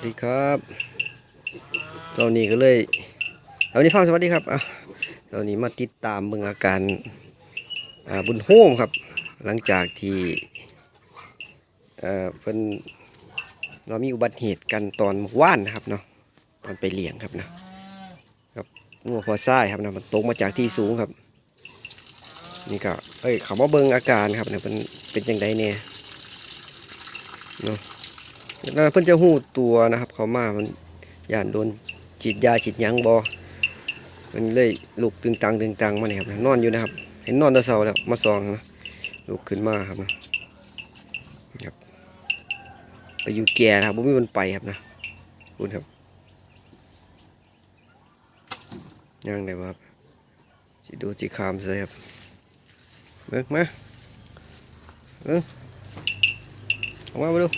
วัสดีครับเรานี่ก็เลยเรานี่ฟังสวัสดีครับอะเรานี่มาติดตามเบิ่งอาการอ่าบุญโฮมครับ หลังจากที่เอ่อเพิ่นเรามีอุบัติเหตุกันตอนว่านนะครับเนาะตอนไปเลี้ยงครับนะครับงัวพอซ้ายครับนะมันตกมาจากที่สูงครับ นี่ก็เอ้ยเขามาเบิ่งอาการครับเนี่ยเป็นเป็นยังไงเนี่ยเนาะ แล้วเพิ่นจะหู้ตัวนะครับ เขามามันย่านโดนฉีดยาฉีดยังบอมันเลยลุกตึงตังตึงตังมาเนี่ยครับนอนอยู่นะครับ เห็นนอนตะเสาแล้วมาซองนะลุกขึ้นมาครับนะครับ ไปอยู่แก่นะครับบ่มีมันไปครับนะคุณครับย่างได้ครับสิดูสิขามใส่ครับเบิ่งมาเบิ่งออกมามาดู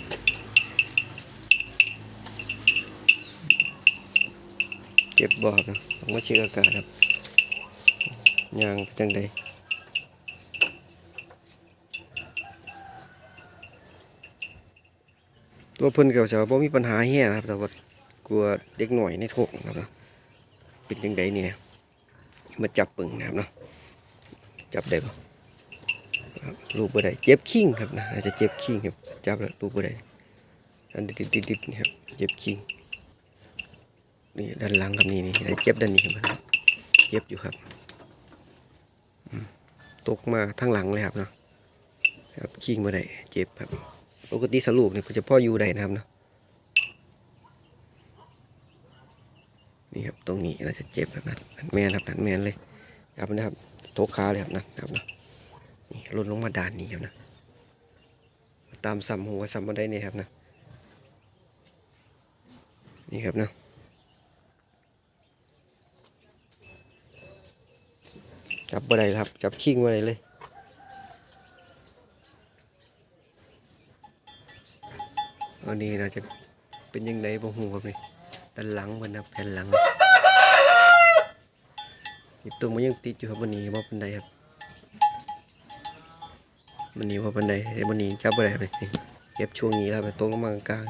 ก็บบ่ครับมาเช็คอาการครับยางจังใดตัวเพิ่นเก่าจะบ่มีปัญหาเฮียนะครับแต่ว่ากลัวเด็กหน่อยในโถกนะครับเป็นจังใดเนี่ยมาจับปึงนะครับเนาะจับได้ปะลูกบ่ได้เจ็บขิงครับนะอาจจะเจ็บขิงครับจับแล้วลูกบ่ได้อันดิดๆๆๆนี่ครับเจ็บขิง นี่ด้านหลังครับนี่นี่เจ็บด้านนี้ครับเจ็บอยู่ครับตกมาทั้งหลังเลยครับเนาะครับขิงมาได้เจ็บครับ ปกติสรุปเนี่ยเพิ่นจะพ่ออยู่ได้นะครับเนาะนี่ครับตรงนี้เราจะเจ็บครับนะนั่นแมนครับนั่นแมนเลยครับนะครับตกขาเลยครับนะครับเนาะนี่ล่นลงมาด้านนี้ครับนะตามซ้ำหัวซ้ำมาได้เนี่ยครับนะนี่ครับเนาะ จับบ่ได้ครับ จับชิงบ่ได้เลยอันนี้เราจะเป็นยังไงบ่ฮู้ครับนี่ด้านหลังเพิ่นครับแผ่นหลังนี่ตัวมันยังติดอยู่ครับวันนี้บ่เปานใดครับวันนี้บ่เปานใดเดี๋ยววันนี้จับบ่ได้ครับนี่เก็บช่วงนี้แล้วตรงลงมากลาง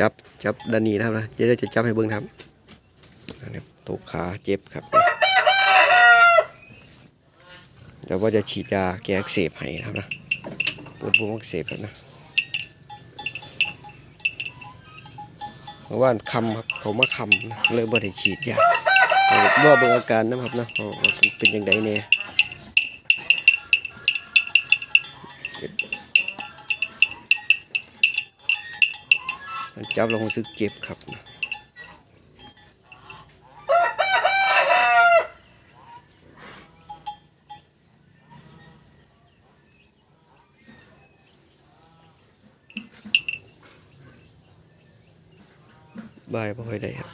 จับจับด้านนี้นะครับนะเดี๋ยวจะจับให้เบิ่งครับอันนี้ตกขาเจ็บครับ เดี๋ยวว่าจะฉีดยาแก้อักเสบให้นะครับนะปวดบวมอักเสบครับนะเพราะว่าคำครับเขามาคำนะเลยบ่ได้ฉีดยาว่าเบิ่งอาการนะครับนะเป็นอยังไงเนี่ยเจ็บมันจับเรารู้สึกเจ็บครับ บายบ่ค่อยได้ครับ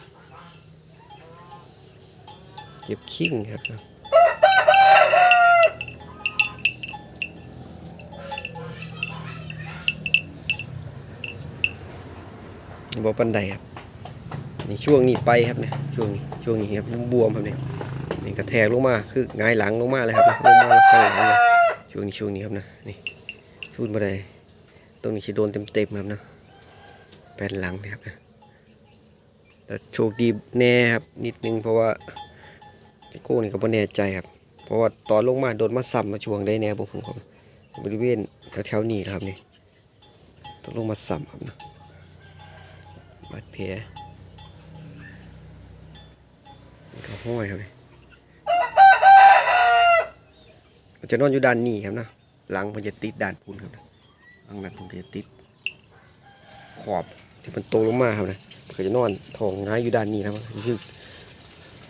เจ็บขิ้งครับบ่ปันใดครับในช่วงนี้ไปครับเนี่ยช่วงนี้ช่วงนี้ครับบวมครับเนี่ยนี่กระแทกลงมาคือหงายหลังลงมาเลยครับลงมาข้างหลังเลยช่วงนี้ช่วงนี้ครับนะนี่สู้บ่ได้ตรงนี้สิโดนเต็มๆครับนะแผ่นหลังนะครับนะ แต่โชคดีแน่ครับนิดนึงเพราะว่าไอ้โก้นี่ก็บ่แน่ใจครับ เพราะว่าตอนลงมาโดนมาซ้ำมาช่วงได้แน่บ่ผมครับบริเวณแถวๆนี้นะครับนี่ต้องลงมาซ้ำครับนะบาดแผลก็ห้อยครับจะนอนอยู่ด้านนี้ครับนะหลังมันจะติดด้านปูนครับหลังนั้นมันจะติดขอบที่มันโตลงมาครับนะ เขาจะนอนท้องง่ายอยู่ด้านนี้นะครับรู้สึก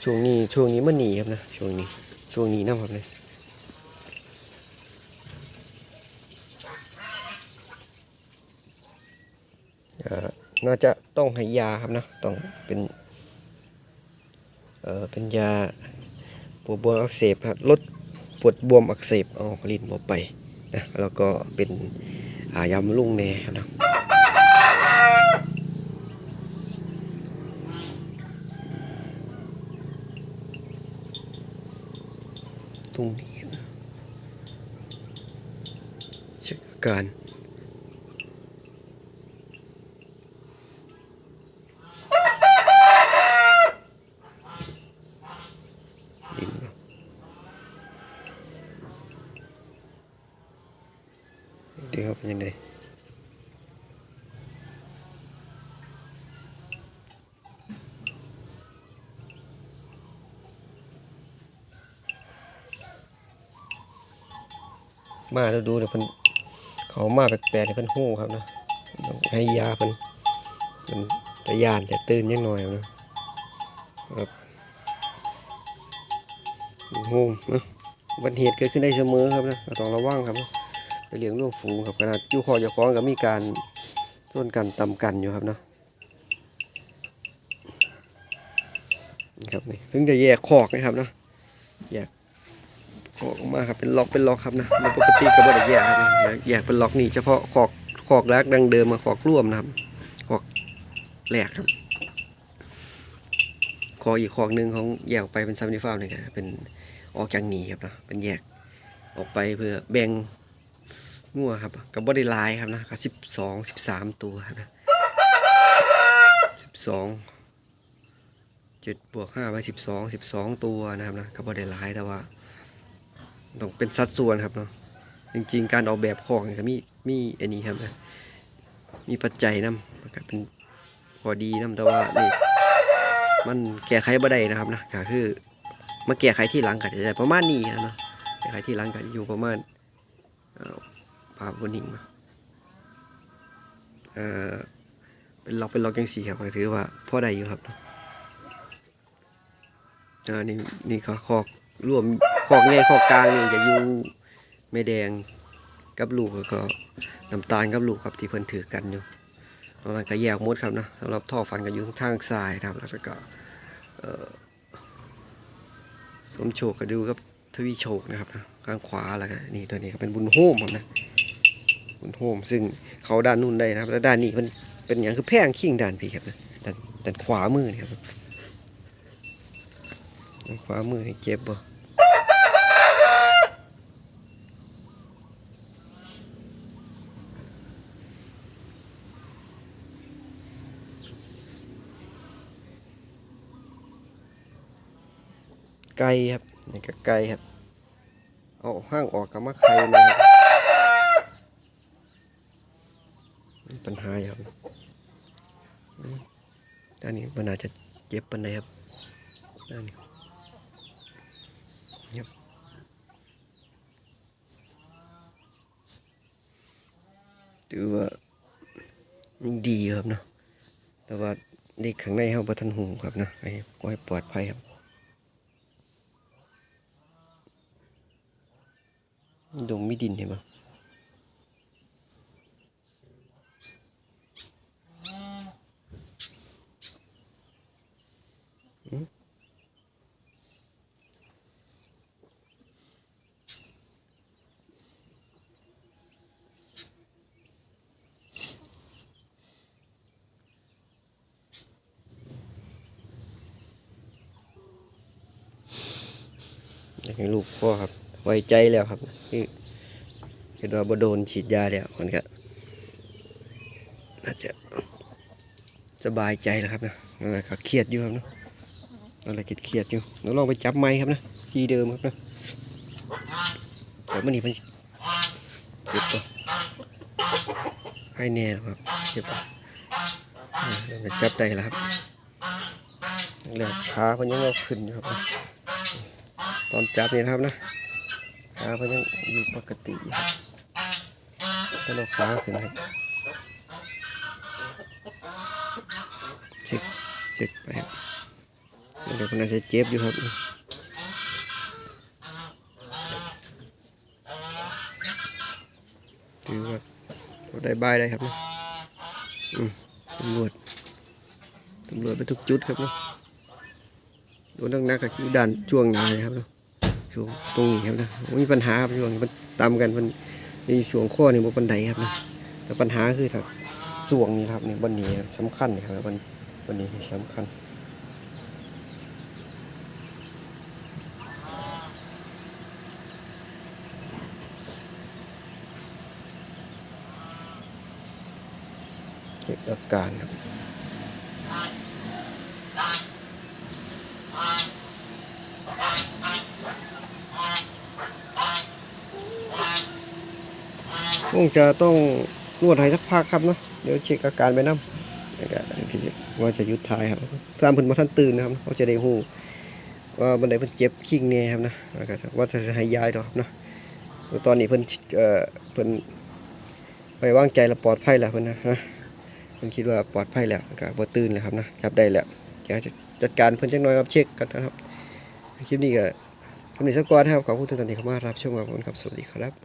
ช่วงนี้ช่วงนี้มันหนีครับนะช่วงนี้ช่วงนี้นะครับเลยเอ่อน่าจะต้องให้ยาครับนะต้องเป็นเอ่อเป็นยาปวดบวมอักเสบครับลดปวดบวมอักเสบเอาลิ้นออกไปนะแล้วก็เป็นอายาบำรุงแน่ครับนะ ตรงนี้นะเช็คอาการ มาดูดูเดี๋ยวเพิ่นเขามาแปลกๆเดี๋ยวเพิ่นหู้ครับนะให้ยาเพิ่นมันจะยานจะตื่นยังหน่อยนะครับหู้นะอุบัติเหตุเกิดขึ้นได้เสมอครับนะต้องระวังครับนะไปเลี้ยงลูกฝูงครับขนาดยู่คอจะคล้องก็มีการต้นกันตำกันอยู่ครับเนาะครับนี่เพิ่งจะแยกคอกนะครับเนาะแยก อกออกมาครับเป็นล็อกเป็นล็อกครับนะมันปกติก็บ่ได้แยกครับแยกเป็นล็อกนี่เฉพาะคอกคอกแรกดังเดิมมาคอกร่วมนะครับคอกแรกครับคออีกคอกหนึ่งของแยกออกไปเป็นซัมนิฟ้าวนี่ครับเป็นออกจากหนีครับนะเป็นแยกออกไปเพื่อแบ่งงัวครับกับบอดี้ไลน์ครับนะก็สิบสองสิบสามตัวนะสิบสองเจ็ดบวกห้าไปสิบสองสิบสองตัวนะครับนะกับบอดี้ไลน์แต่ว่า ต้องเป็นสัดส่วนครับเนาะจริงๆ การออกแบบของเนี่ยก็มีมีอันนี้ครับนะมีปัจจัยนำมันก็เป็นพอดีนำแต่ว่านี่มันแก้ไขบ่ได้นะครับนะก็คือมาแก้ไขที่หลังกันจะได้ประมาณนี้ครับเนาะแก้ไขที่หลังกันอยู่ประมาณภาพบนนิ่งมาเอ่อเป็นล็อกเป็นล็อกยังสี่ครับถือว่าพ่อได้อยู่ครับอ่านี่นี่ก็คอกรวม คอกใหญ่คอกกลางนี่จะอยู่แม่แดงกับลูกแล้วก็น้ำตาลกับลูกครับที่เพิ่นถือกันอยู่ตอนนั้นก็แยกมดครับนะสำหรับท่อฟันก็อยู่ทางซ้ายนะครับแล้วก็สมโชคก็ดูกับทวีโชคนะครับนะข้างขวาแล้วก็นี่ตัวนี้ก็เป็นบุญโฮมครับนะบุญโฮมซึ่งเขาด้านนู้นได้นะครับ แล้วด้านนี้มันเป็นอย่างคือแพงขิงด้านพี่ครับนะด้านด้านขวามือนี่ครับขวามือให้เจ็บบ่ ไก่ครับนี่ก็ไก่ครับ เอาห้างออกกับมะไข่นะครับปัญหาอยู่ครับด้านนี้มันอาจจะเจ็บปันใดครับด้านนี้ครับถือว่ายังดีครับเนาะแต่ว่าเด็กข้างในเขาบัทันหูครับนะให้ก็ให้ปลอดภัยครับ ดงไม่ดินเห็นปะอืมอยากให้ลูกพ่อครับ ไว้ใจแล้วครับคือเห็นว่าบ่โดนฉีดยาแล้วมันก็น่าจะสบายใจแล้วครับนะนั่นแหละก็เครียดอยู่ครับเนอะนั่นแหละเครียดอยู่เราลองไปจับไม้ครับนะที่เดิมครับนะแต่มันนี่มันเจ็บปะให้แน่ครับเจ็บปะอ่าเราก็จับได้แล้วครับแล้วขาพันยังเอาขึ้นครับนะตอนจับนี่นะครับนะ ขาเขายังอยู่ปกติอยู่ครับถ้าขาขึ้นครับเช็คเช็คไปครับเดี๋ยวคนนั้นจะเจ็บอยู่ครับถือว่าเราได้บายได้ครับนะอืมตำรวจตำรวจไปทุกจุดครับนะโดนนักๆกับคิวดันช่วงนายครับนะ ช่วงตรงนี้ครับนะมีปัญหาครับช่วงนี้มันตามกันมันในช่วงข้อนี่บ่ปันไดครับนะแต่ปัญหาคือถ้าส่วงนี้ครับนี่บันนี้สำคัญนะครับบันบันนี้สำคัญเช็คอาการครับ คงจะต้องนวดให้สักพักครับเนาะเดี๋ยวเช็คอาการไปน้ำแล้วก็ว่าจะหยุดถ่ายครับตามเพิ่นมาท่านตื่นนะครับเขาจะได้ฮู้ว่าบันไดเพิ่นเจ็บคิงเนี่ยครับนะแล้วก็ว่าจะให้ยายดอกเนาะตอนนี้เพิ่นเอ่อเพิ่นไปวางใจแล้วปลอดภัยแล้วเพิ่นนะนะเพิ่นคิดว่าปลอดภัยแล้วก็บ่ตื่นแล้วครับนะจับได้แล้วจะจัดการเพิ่นจักน่อยครับเช็คกันนะครับคลิปนี้ก็คลิปนี้สักก่อนนะครับขอบคุณทุกท่านที่เข้ามารับชมครับขอบคุณครับสวัสดีครับ